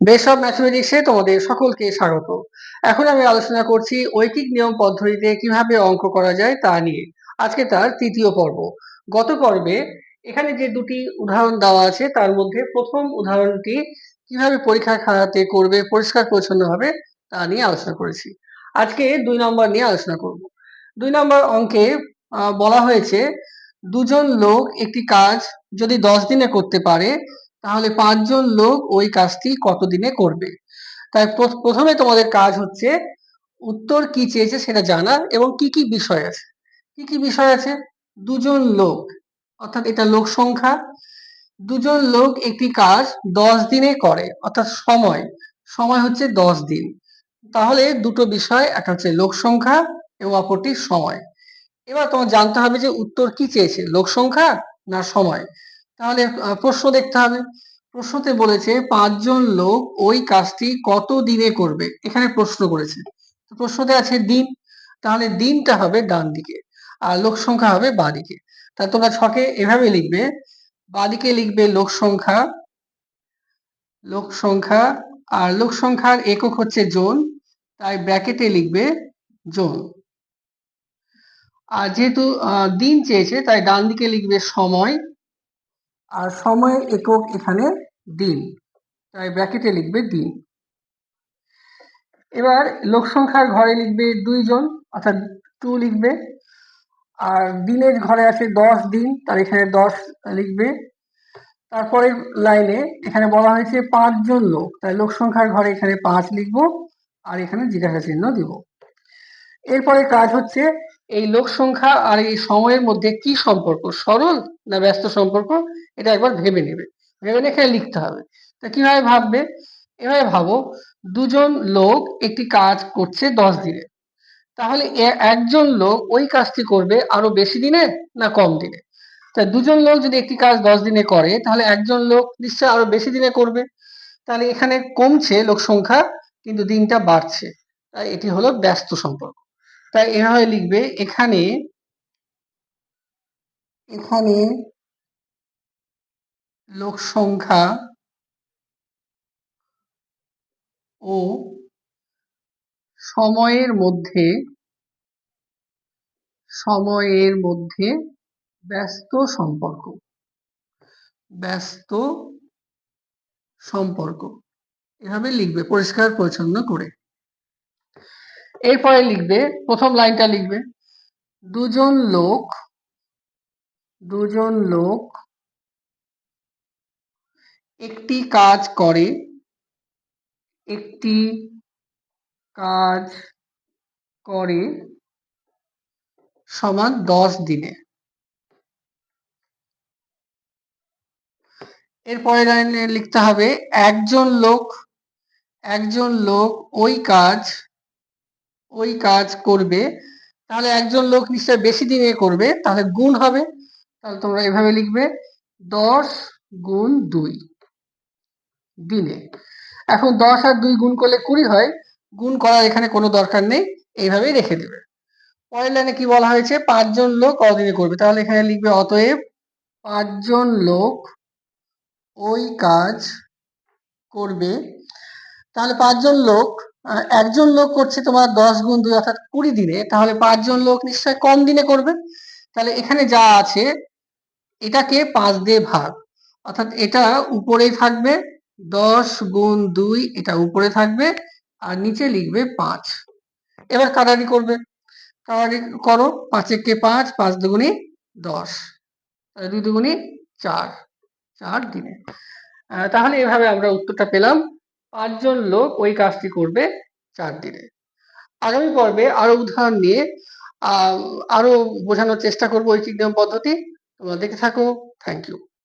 Base of ম্যাথমেটিক্সে তোমাদের সকলকে স্বাগত। এখন আমি আলোচনা করছি ঐকিক নিয়ম পদ্ধতিতে কীভাবে অঙ্ক করা যায় তা নিয়ে। আজকে তার তৃতীয় পর্ব। গত পর্বে এখানে যে দুটি উদাহরণ দেওয়া আছে, তার মধ্যে প্রথম উদাহরণটি কীভাবে পরীক্ষার খাতাতে করবে, পরিষ্কার পরিচ্ছন্ন হবে তা নিয়ে আলোচনা করেছি। আজকে দুই নম্বর নিয়ে আলোচনা করব। দুই নম্বর অঙ্কে বলা হয়েছে, দুজন লোক একটি কাজ যদি দশ দিনে করতে পারে তাহলে পাঁচজন লোক ওই কাজটি কতদিনে করবে? তাই প্র- প্রথমে তোমাদের কাজ হচ্ছে উত্তর কি চেয়েছে সেটা জানা এবং কি কি বিষয় আছে। কি কি বিষয় আছে? দুজন লোক, অর্থাৎ এটা লোক সংখ্যা। দুজন লোক একটি কাজ দশ দিনে করে, অর্থাৎ সময়। সময় হচ্ছে দশ দিন। তাহলে দুটো বিষয়, একটা হচ্ছে লোক সংখ্যা এবং অপরটি সময়। এবার তোমার জানতে হবে যে উত্তর কি চেয়েছে, লোক সংখ্যা না সময়? তাহলে প্রশ্ন দেখতে হবে। প্রশ্নতে বলেছে, পাঁচজন লোক ওই কাজটি কত দিনে করবে? এখানে প্রশ্ন করেছে। তো প্রশ্নতে আছে দিন। তাহলে দিনটা হবে ডান দিকে, আর লোক সংখ্যা হবে বাঁ দিকে। তা তোমরা ছকে এভাবে লিখবে বাঁদিকে লিখবে লোক সংখ্যা লোক সংখ্যা, আর লোক সংখ্যার একক হচ্ছে জন, তাই ব্র্যাকেটে লিখবে জন। আর যেহেতু দিন চেয়েছে, তাই ডান দিকে লিখবে সময় আর সময়ের একক এখানে দিন। তাই ব্র্যাকেটে লিখবে দিন। এবার লোক সংখ্যার ঘরে লিখবে দুইজন, অর্থাৎ টু লিখবে। আর দিনের ঘরে আছে দশ দিন, তার এখানে দশ লিখবে। তারপরে লাইনে এখানে বলা হয়েছে পাঁচজন লোক। তাই লোক সংখ্যার ঘরে এখানে পাঁচ লিখব, আর এখানে জিজ্ঞাসা চিহ্ন দিব। এরপরে কাজ হচ্ছে এই লোক সংখ্যা আর এই সময়ের মধ্যে কি সম্পর্ক? সরল না ব্যস্ত সম্পর্ক? এটা একবার ভেবে নেবে। ভেবে নিয়ে এখানে লিখতে হবে। তা কীভাবে ভাববে? এভাবে ভাবো, দুজন লোক একটি কাজ করছে দশ দিনে। তাহলে একজন লোক ওই কাজটি করবে আরও বেশি দিনে না কম দিনে? তা দুজন লোক যদি একটি কাজ দশ দিনে করে, তাহলে একজন লোক নিশ্চয় আরও বেশি দিনে করবে। তাহলে এখানে কমছে লোক সংখ্যা, কিন্তু দিনটা বাড়ছে। তাই এটি হলো ব্যস্ত সম্পর্ক। তাই এভাবে লিখবে, এখানে এখানে লোক সংখ্যা ও সময়ের মধ্যে সময়ের মধ্যে ব্যস্ত সম্পর্ক ব্যস্ত সম্পর্ক। এভাবে লিখবে, পরিষ্কার পরিচ্ছন্ন করে। এরপরে লিখবে, প্রথম লাইনটা লিখবে, দুজন লোক দুজন লোক একটি কাজ করে, একটি কাজ করে সমান দশ দিনে। এরপরে লাইনে লিখতে হবে, একজন লোক একজন লোক ওই কাজ ওই কাজ করবে, তাহলে একজন লোক নিশ্চয় বেশি দিনে করবে, তাহলে গুণ হবে। তাহলে তোমরা এভাবে লিখবে, দশ গুণ দুই দিনে। এখন দশ আর দুই গুণ করলে কুড়ি হয়, গুণ করার এখানে কোনো দরকার নেই, এইভাবেই রেখে দেবে। পরের লাইনে কি বলা হয়েছে? পাঁচজন লোক কদিনে করবে। তাহলে এখানে লিখবে অতএব পাঁচজন লোক ওই কাজ করবে। তাহলে পাঁচজন লোক একজন লোক করছে তোমার দশ গুণ দুই অর্থাৎ কুড়ি দিনে, তাহলে পাঁচজন লোক নিশ্চয় কম দিনে করবে। তাহলে এখানে যা আছে, এটাকে পাঁচ দিয়ে ভাগ। অর্থাৎ এটা উপরেই থাকবে, দশ গুণ দুই এটা উপরে থাকবে, আর নিচে লিখবে পাঁচ। এবার কাটারি করবে। কাটারি করো কে পাঁচ? পাঁচ দুগুণি দশ। দুই দুগুণি চার চার দিনে। তাহলে এভাবে আমরা উত্তরটা পেলাম। পাঁচজন লোক ওই কাজটি করবে চার দিনে। আগামী পর্বে আরও উদাহরণ নিয়ে আরও বোঝানোর চেষ্টা করব ওই পদ্ধতি। তোমরা দেখে থাকো। Thank you